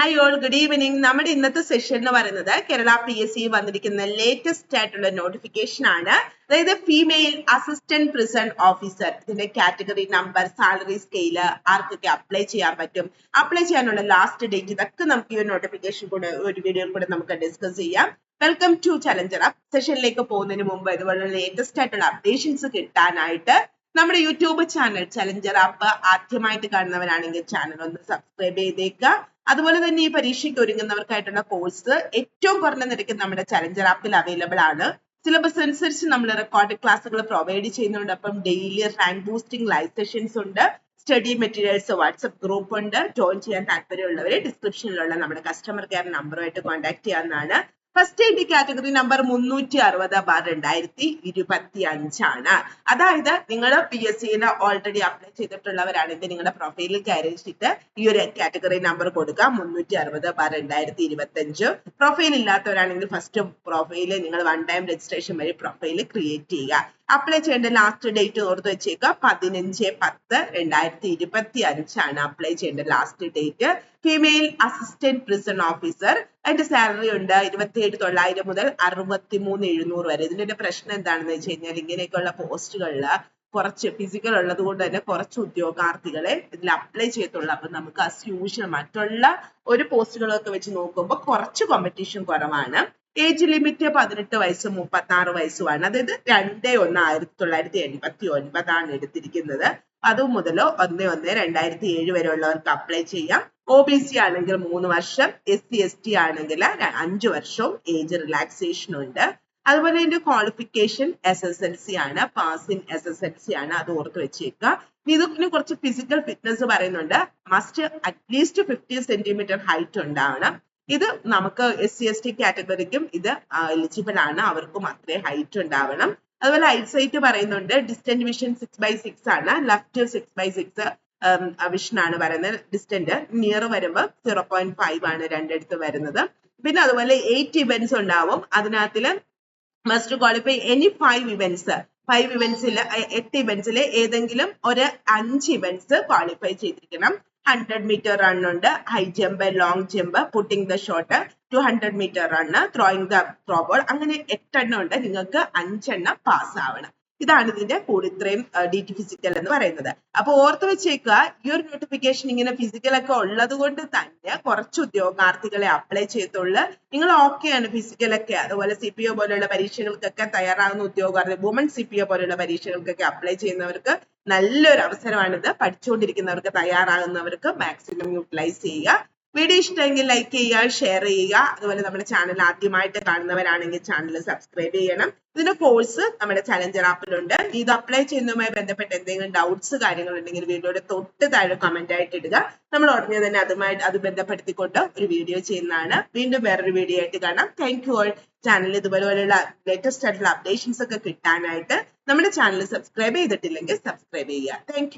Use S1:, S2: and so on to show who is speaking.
S1: Hi all good evening നമ്മുടെ ഇന്നത്തെ session എന്ന് പറയുന്നത് കേരള പി എസ് സി വന്നിരിക്കുന്ന ലേറ്റസ്റ്റ് ആയിട്ടുള്ള നോട്ടിഫിക്കേഷൻ ആണ്. അതായത് ഫീമെയിൽ അസിസ്റ്റന്റ് പ്രിസൺ ഓഫീസർ ഇതിന്റെ കാറ്റഗറി നമ്പർ സാലറി സ്കെയിൽ ആർക്കൊക്കെ അപ്ലൈ ചെയ്യാൻ പറ്റും. അപ്ലൈ ചെയ്യാനുള്ള ലാസ്റ്റ് ഡേറ്റ് ഇതൊക്കെ നമുക്ക് ഈ ഒരു നോട്ടിഫിക്കേഷൻ കൂടെ ഒരു വീഡിയോ കൂടെ നമുക്ക് ഡിസ്കസ് ചെയ്യാം. വെൽക്കം ടു ചലഞ്ചർ അപ്പ് സെഷനിലേക്ക് പോകുന്നതിന് മുമ്പ് ഇതുപോലുള്ള ലേറ്റസ്റ്റ് ആയിട്ടുള്ള അപ്ഡേഷൻസ് കിട്ടാനായിട്ട് നമ്മുടെ യൂട്യൂബ് ചാനൽ ചലഞ്ചർ ആപ്പ് ആദ്യമായിട്ട് കാണുന്നവരാണെങ്കിൽ ചാനൽ ഒന്ന് സബ്സ്ക്രൈബ് ചെയ്തേക്കുക അതുപോലെ തന്നെ ഈ പരീക്ഷയ്ക്ക് ഒരുങ്ങുന്നവർക്കായിട്ടുള്ള കോഴ്സ് ഏറ്റവും കുറഞ്ഞ നിരക്ക് നമ്മുടെ ചലഞ്ചർ ആപ്പിൽ അവൈലബിൾ ആണ്. സിലബസ് അനുസരിച്ച് നമ്മൾ റെക്കോർഡ് ക്ലാസ്സുകൾ പ്രൊവൈഡ് ചെയ്യുന്നുണ്ട്. അപ്പം daily rank boosting live sessions ഉണ്ട്. സ്റ്റഡി മെറ്റീരിയൽസ് വാട്സ്ആപ്പ് ഗ്രൂപ്പ് ഉണ്ട്. ജോയിൻ ചെയ്യാൻ താല്പര്യമുള്ളവരെ ഡിസ്ക്രിപ്ഷനിലുള്ള നമ്മുടെ കസ്റ്റമർ കെയർ നമ്പറുമായിട്ട് കോൺടാക്ട് ചെയ്യാവുന്നതാണ്. ഫസ്റ്റ് എയ്ഡ് കാറ്റഗറി നമ്പർ മുന്നൂറ്റി അറുപത് ബാർ രണ്ടായിരത്തി ഇരുപത്തി അഞ്ചാണ് അതായത് നിങ്ങൾ പി എസ് സിയിൽ ഓൾറെഡി അപ്ലൈ ചെയ്തിട്ടുള്ളവരാണെങ്കിൽ നിങ്ങളുടെ പ്രൊഫൈലിൽ കയറിച്ചിട്ട് ഈ ഒരു കാറ്റഗറി നമ്പർ കൊടുക്കുക. മുന്നൂറ്റി അറുപത് ബാർ രണ്ടായിരത്തി ഇരുപത്തി അഞ്ച് പ്രൊഫൈൽ ഇല്ലാത്തവരാണെങ്കിൽ ഫസ്റ്റ് പ്രൊഫൈൽ നിങ്ങൾ വൺ ടൈം രജിസ്ട്രേഷൻ വഴി പ്രൊഫൈൽ ക്രിയേറ്റ് ചെയ്യുക. അപ്ലൈ ചെയ്യേണ്ട ലാസ്റ്റ് ഡേറ്റ് ഓർത്ത് വെച്ചേക്കുക പതിനഞ്ച് പത്ത് രണ്ടായിരത്തി ഇരുപത്തി അഞ്ചാണ് അപ്ലൈ ചെയ്യേണ്ട last date female assistant prison officer അതിന്റെ സാലറി ഉണ്ട് ഇരുപത്തിയേഴ് തൊള്ളായിരം മുതൽ അറുപത്തി മൂന്ന് എഴുന്നൂറ് വരെ. ഇതിന്റെ പ്രശ്നം എന്താണെന്ന് വെച്ച് കഴിഞ്ഞാൽ ഇങ്ങനെയൊക്കെയുള്ള പോസ്റ്റുകളിൽ കുറച്ച് ഫിസിക്കൽ ഉള്ളത് കൊണ്ട് തന്നെ കുറച്ച് ഉദ്യോഗാർത്ഥികളെ ഇതിൽ അപ്ലൈ ചെയ്യത്തുള്ളൂ. അപ്പൊ നമുക്ക് അസ് യൂഷ്വൽ മറ്റുള്ള ഒരു പോസ്റ്റുകളൊക്കെ വെച്ച് നോക്കുമ്പോൾ കുറച്ച് കോമ്പറ്റീഷൻ കുറവാണ്. ഏജ് ലിമിറ്റ് പതിനെട്ട് വയസ്സ് മുപ്പത്തി ആറ് വയസ്സുമാണ്. അതായത് രണ്ട് ഒന്ന് ആയിരത്തി തൊള്ളായിരത്തി എൺപത്തി ഒൻപതാണ് എടുത്തിരിക്കുന്നത്. അത് മുതൽ ഒന്ന് ഒന്ന് രണ്ടായിരത്തി ഏഴ് വരെ ഉള്ളവർക്ക് അപ്ലൈ ചെയ്യാം. ഒ ബി സി ആണെങ്കിൽ മൂന്ന് വർഷം എസ് സി എസ് ടി ആണെങ്കിൽ അഞ്ച് വർഷവും ഏജ് റിലാക്സേഷൻ ഉണ്ട്. അതുപോലെ ഇതിന്റെ qualification S S L C ആണ് passing S S L C ആണ് അത് ഓർത്ത് വെച്ചേക്കുക. ഇതിന് കുറച്ച് ഫിസിക്കൽ ഫിറ്റ്നസ് പറയുന്നുണ്ട്. Must at least fifty centimeter height ഉണ്ടാവണം. ഇത് നമുക്ക് എസ് സി എസ് ടി കാറ്റഗറിക്കും ഇത് എലിജിബിൾ ആണ്. അവർക്കും അത്രയും ഹൈറ്റ് ഉണ്ടാവണം. അതുപോലെ ഐസൈറ്റ് പറയുന്നുണ്ട്. Distant vision six by six ആണ്. Left six by six vision ആണ് പറയുന്നത് ഡിസ്റ്റന്റ് നിയർ വരുമ്പോൾ സീറോ പോയിന്റ് ഫൈവ് ആണ് രണ്ടിടത്ത് വരുന്നത്. പിന്നെ അതുപോലെ എയ്റ്റ് ഇവന്റ്സ് ഉണ്ടാവും. അതിനകത്തിൽ must qualify any five events five ഇവന്റ്സിൽ എട്ട് ഇവന്റ്സിൽ ഏതെങ്കിലും ഒരു അഞ്ച് ഇവന്റ്സ് ക്വാളിഫൈ ചെയ്തിരിക്കണം. ഹൺഡ്രഡ് മീറ്റർ റൺ ഉണ്ട്. High jump long jump putting the shot two hundred meter run throwing the throw ball അങ്ങനെ എട്ടെണ്ണം ഉണ്ട്. നിങ്ങൾക്ക് അഞ്ചെണ്ണം പാസ് ആവണം. ഇതാണ് ഇതിന്റെ കൂടി ഇത്രയും ഡി ടി ഫിസിക്കൽ എന്ന് പറയുന്നത്. അപ്പൊ ഓർത്ത് വെച്ചേക്കുക ഈ ഒരു നോട്ടിഫിക്കേഷൻ ഇങ്ങനെ ഫിസിക്കൽ ഒക്കെ ഉള്ളത് കൊണ്ട് തന്നെ കുറച്ച് ഉദ്യോഗാർത്ഥികളെ അപ്ലൈ ചെയ്തുള്ളു നിങ്ങൾ ഓക്കെയാണ് ഫിസിക്കൽ ഒക്കെ. അതുപോലെ സി പി ഒ പോലെയുള്ള പരീക്ഷകൾക്കൊക്കെ തയ്യാറാകുന്ന ഉദ്യോഗാർത്ഥി വുമൺ സി പി ഒ പോലെയുള്ള പരീക്ഷകൾക്കൊക്കെ അപ്ലൈ ചെയ്യുന്നവർക്ക് നല്ലൊരു അവസരമാണിത്. പഠിച്ചുകൊണ്ടിരിക്കുന്നവർക്ക് തയ്യാറാകുന്നവർക്ക് മാക്സിമം യൂട്ടിലൈസ് ചെയ്യുക. വീഡിയോ ഇഷ്ടമെങ്കിൽ ലൈക്ക് ചെയ്യുക ഷെയർ ചെയ്യുക. അതുപോലെ നമ്മുടെ ചാനൽ ആദ്യമായിട്ട് കാണുന്നവരാണെങ്കിൽ ചാനൽ സബ്സ്ക്രൈബ് ചെയ്യണം. ഇതിന്റെ കോഴ്സ് നമ്മുടെ ചലഞ്ചർ ആപ്പിലുണ്ട് ഇത് അപ്ലൈ ചെയ്യുന്നതുമായി ബന്ധപ്പെട്ട് എന്തെങ്കിലും ഡൗട്ട്സ് കാര്യങ്ങൾ ഉണ്ടെങ്കിൽ വീഡിയോയുടെ തൊട്ട് താഴെ കമന്റ് ആയിട്ട് ഇടുക. നമ്മൾ ഉടനെ തന്നെ അതുമായി അത് ബന്ധപ്പെടുത്തിക്കൊണ്ട് ഒരു വീഡിയോ ചെയ്യുന്നതാണ്. വീണ്ടും വേറൊരു വീഡിയോ ആയിട്ട് കാണാം. താങ്ക് യു ഓൾ ചാനൽ ഇതുപോലെയുള്ള ലേറ്റസ്റ്റ് ആയിട്ടുള്ള അപ്ഡേഷൻസ് ഒക്കെ കിട്ടാനായിട്ട് നമ്മുടെ ചാനൽ സബ്സ്ക്രൈബ് ചെയ്തിട്ടില്ലെങ്കിൽ സബ്സ്ക്രൈബ് ചെയ്യുക. താങ്ക്